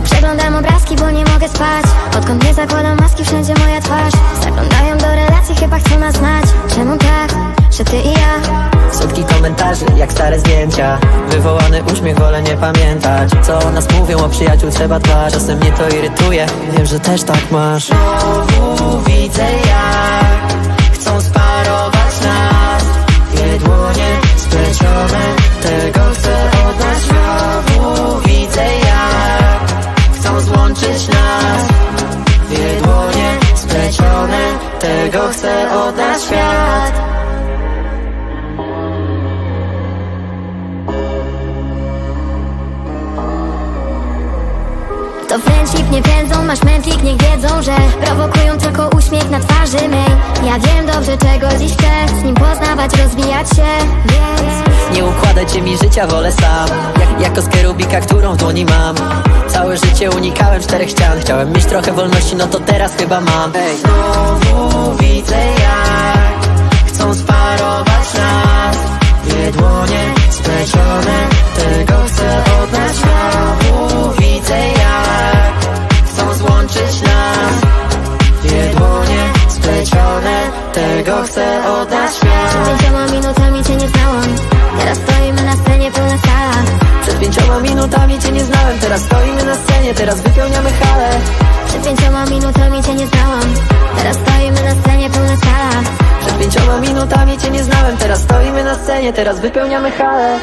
Przeglądam obrazki, bo nie mogę spać. Odkąd nie zakładam maski, wszędzie moja twarz. Zaglądają do relacji, chyba chcą nas znać. Czemu tak, że ty i ja? Setki komentarzy, jak stare zdjęcia. Wywołany uśmiech, wolę nie pamiętać. Co o nas mówią, o przyjaciół trzeba dbać. Czasem mnie to irytuje, wiem, że też tak masz. Znowu widzę jak Dwie dłonie splecione Tego chce od nas świat. To friendship nie pędzą, masz mętlik, niech wiedzą, że Prowokują tylko uśmiech na twarzy mej. Ja wiem dobrze czego dziś chcę Z nim poznawać, rozwijać się Więc Nie układajcie mi życia, wolę sam. Jak, jak kostkę Rubika, którą w dłoni mam Całe życie unikałem czterech ścian. Chciałem mieć trochę wolności, no to teraz chyba mam. Ej. Znowu widzę jak Chcą sparować nas. Dwie dłonie splecione Tego chcę od nas Znowu widzę jak Chcą złączyć nas. Dwie dłonie splecione Tego chcę od nas świat Teraz stoimy na scenie, teraz wypełniamy halę Przed pięcioma minutami cię nie znałam. Teraz stoimy na scenie pełna sala. Przed pięcioma minutami cię nie znałem Teraz stoimy na scenie, teraz wypełniamy halę